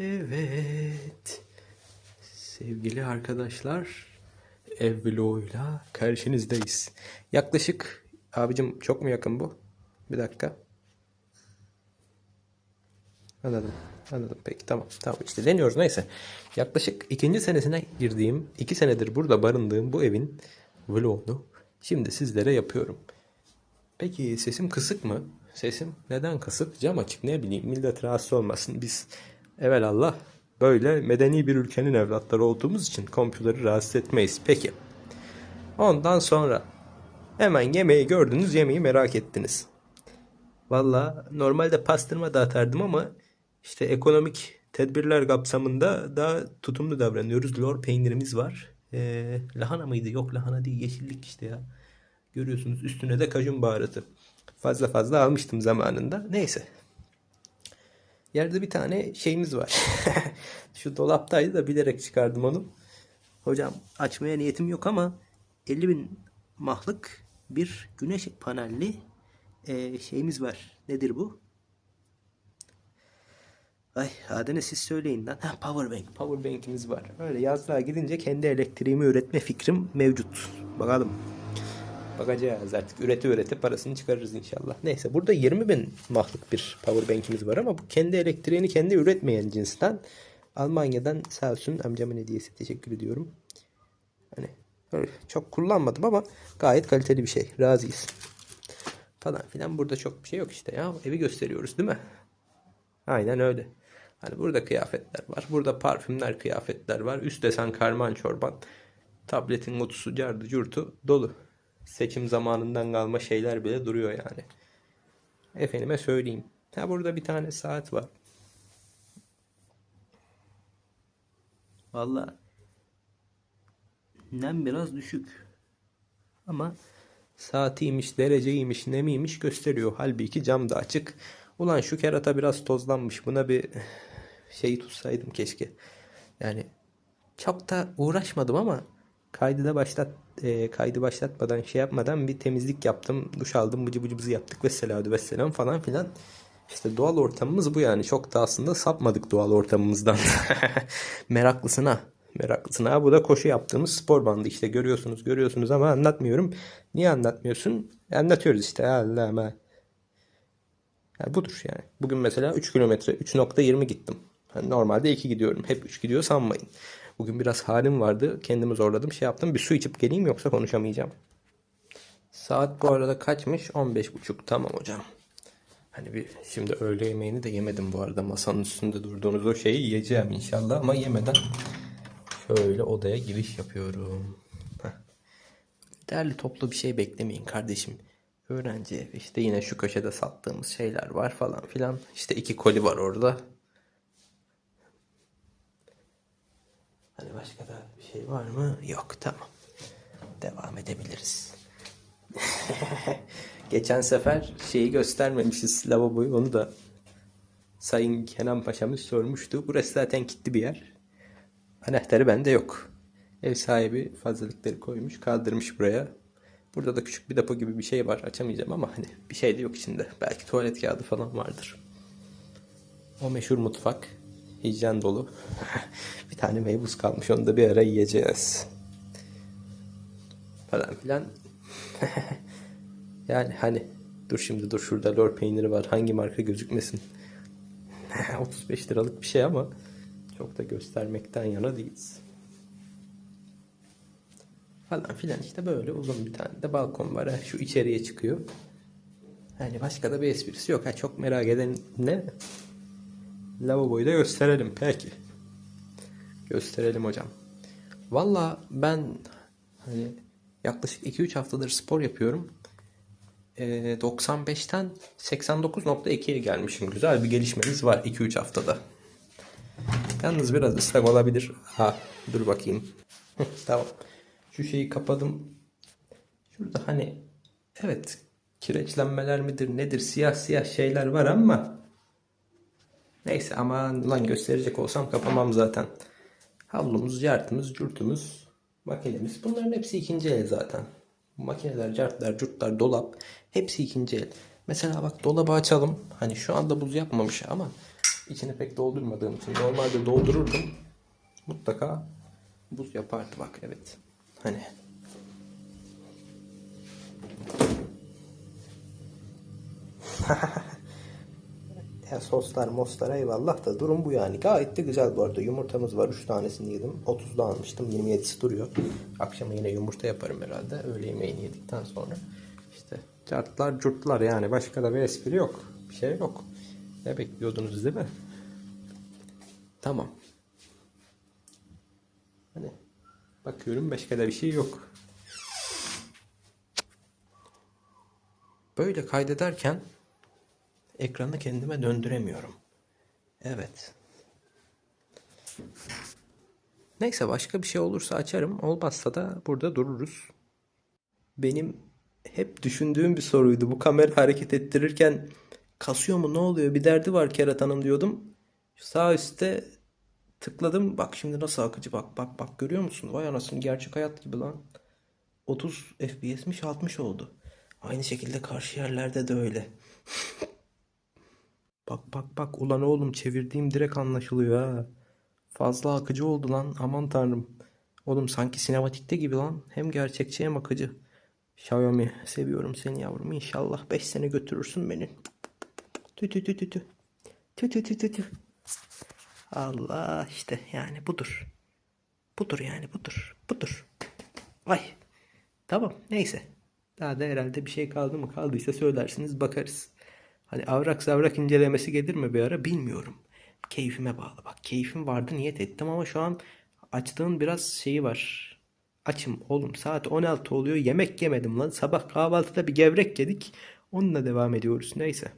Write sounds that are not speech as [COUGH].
Evet. Sevgili arkadaşlar, ev vloguyla karşınızdayız. Yaklaşık, abicim çok mu yakın bu? Bir dakika. Anladım. Anladım. Peki tamam. Tamam işte deniyoruz neyse. Yaklaşık ikinci senesine girdiğim, iki senedir burada barındığım bu evin vlogunu şimdi sizlere yapıyorum. Peki sesim kısık mı? Sesim neden kısık? Cam açık ne bileyim millet rahatsız olmasın. Biz evelallah böyle medeni bir ülkenin evlatları olduğumuz için kompüleri rahatsız etmeyiz. Peki. Ondan sonra hemen yemeği gördünüz yemeği merak ettiniz. Valla normalde pastırma dağıtardım ama işte ekonomik tedbirler kapsamında daha tutumlu davranıyoruz. Lor peynirimiz var. Ee, lahana mıydı? Yok lahana değil yeşillik işte ya. Görüyorsunuz üstüne de kajun baharatı. Fazla fazla almıştım zamanında. Neyse. Yerde bir tane şeyimiz var. [LAUGHS] Şu dolaptaydı da bilerek çıkardım onu. Hocam açmaya niyetim yok ama 50 bin mahlık bir güneş panelli eee, şeyimiz var. Nedir bu? Ay adını siz söyleyin lan. Ha, power bank. Power bank'imiz var. Öyle yazlığa gidince kendi elektriğimi üretme fikrim mevcut. Bakalım. Bakacağız artık. Üreti üreti parasını çıkarırız inşallah. Neyse burada 20 bin mahlık bir power bank'imiz var ama bu kendi elektriğini kendi üretmeyen cinsten. Almanya'dan sağ olsun amcamın hediyesi. Teşekkür ediyorum. Hani çok kullanmadım ama gayet kaliteli bir şey. Razıyız. Falan filan. Burada çok bir şey yok işte ya. Evi gösteriyoruz değil mi? Aynen öyle. Hani burada kıyafetler var. Burada parfümler, kıyafetler var. Üst desen karman çorban. Tabletin kutusu, cardı, curtu dolu. Seçim zamanından kalma şeyler bile duruyor yani. Efendime söyleyeyim. Ha burada bir tane saat var. Valla nem biraz düşük. Ama saatiymiş, dereceymiş, nemiymiş gösteriyor. Halbuki cam da açık. Ulan şu kerata biraz tozlanmış. Buna bir şeyi tutsaydım keşke. Yani çok da uğraşmadım ama kaydı da başlat e, kaydı başlatmadan şey yapmadan bir temizlik yaptım. Duş aldım, bıcı bıcı bıcı yaptık. Vesselatü vesselam falan filan. İşte doğal ortamımız bu yani. Çok da aslında sapmadık doğal ortamımızdan. [LAUGHS] Meraklısına. Meraklısına. Bu da koşu yaptığımız spor bandı işte. Görüyorsunuz görüyorsunuz ama anlatmıyorum. Niye anlatmıyorsun? Anlatıyoruz işte. Allah'ım. Yani budur yani. Bugün mesela 3 kilometre 3.20 gittim. Yani normalde 2 gidiyorum. Hep 3 gidiyor sanmayın. Bugün biraz halim vardı. Kendimi zorladım. Şey yaptım. Bir su içip geleyim yoksa konuşamayacağım. Saat bu arada kaçmış? 15.30. Tamam hocam. Hani bir şimdi öğle yemeğini de yemedim bu arada. Masanın üstünde durduğunuz o şeyi yiyeceğim inşallah ama yemeden şöyle odaya giriş yapıyorum. Heh. Değerli toplu bir şey beklemeyin kardeşim. Öğrenci işte yine şu köşede sattığımız şeyler var falan filan. İşte iki koli var orada. Hani başka da bir şey var mı? Yok tamam. Devam edebiliriz. [LAUGHS] Geçen sefer şeyi göstermemişiz lavaboyu onu da Sayın Kenan Paşa'mız sormuştu. Burası zaten kilitli bir yer. Anahtarı bende yok. Ev sahibi fazlalıkları koymuş, kaldırmış buraya. Burada da küçük bir depo gibi bir şey var. Açamayacağım ama hani bir şey de yok içinde. Belki tuvalet kağıdı falan vardır. O meşhur mutfak. Hijyen dolu. [LAUGHS] bir tane meybuz kalmış. Onu da bir ara yiyeceğiz. Falan filan. [LAUGHS] yani hani dur şimdi dur şurada lor peyniri var. Hangi marka gözükmesin. [LAUGHS] 35 liralık bir şey ama çok da göstermekten yana değiliz falan filan işte böyle uzun bir tane de balkon var. Ha, şu içeriye çıkıyor. Yani başka da bir esprisi yok. Ha, çok merak eden ne? Lavaboyu da gösterelim. Peki. Gösterelim hocam. Valla ben hani yaklaşık 2-3 haftadır spor yapıyorum. Ee, 95'ten 89.2'ye gelmişim. Güzel bir gelişmemiz var 2-3 haftada. Yalnız biraz ıslak olabilir. Ha, dur bakayım. tamam. Şu şeyi kapadım. Şurada hani evet kireçlenmeler midir nedir siyah siyah şeyler var ama neyse aman lan gösterecek olsam kapamam zaten. Havlumuz, cartımız, curtumuz, makinemiz bunların hepsi ikinci el zaten. Makineler, cartlar, curtlar, dolap hepsi ikinci el. Mesela bak dolabı açalım. Hani şu anda buz yapmamış ama içini pek doldurmadığım için normalde doldururdum. Mutlaka buz yapardı bak evet. Hani [LAUGHS] Ya soslar moslar eyvallah da durum bu yani. Gayet de güzel bu arada. Yumurtamız var. 3 tanesini yedim. 30'da almıştım. 27'si duruyor. Akşama yine yumurta yaparım herhalde. Öğle yemeğini yedikten sonra. İşte cartlar curtlar yani. Başka da bir espri yok. Bir şey yok. Ne bekliyordunuz değil mi? Tamam. Hani bakıyorum başka da bir şey yok. Böyle kaydederken ekranı kendime döndüremiyorum. Evet. Neyse başka bir şey olursa açarım. Olmazsa da burada dururuz. Benim hep düşündüğüm bir soruydu. Bu kamera hareket ettirirken kasıyor mu ne oluyor bir derdi var keratanın diyordum. Sağ üstte tıkladım. Bak şimdi nasıl akıcı bak bak bak görüyor musun? Vay anasını gerçek hayat gibi lan. 30 FPS'miş 60 oldu. Aynı şekilde karşı yerlerde de öyle. [LAUGHS] Bak bak bak ulan oğlum çevirdiğim direkt anlaşılıyor ha. Fazla akıcı oldu lan aman tanrım. Oğlum sanki sinematikte gibi lan. Hem gerçekçi hem akıcı. Xiaomi seviyorum seni yavrum. İnşallah 5 sene götürürsün beni. Tü tü tü tü tü. Tü tü tü tü tü. Allah işte yani budur. Budur yani budur. Budur. Vay. Tamam neyse. Daha da herhalde bir şey kaldı mı kaldıysa söylersiniz bakarız. Hani avrak savrak incelemesi gelir mi bir ara bilmiyorum. Keyfime bağlı bak. Keyfim vardı niyet ettim ama şu an açlığın biraz şeyi var. Açım oğlum saat 16 oluyor yemek yemedim lan. Sabah kahvaltıda bir gevrek yedik. Onunla devam ediyoruz neyse.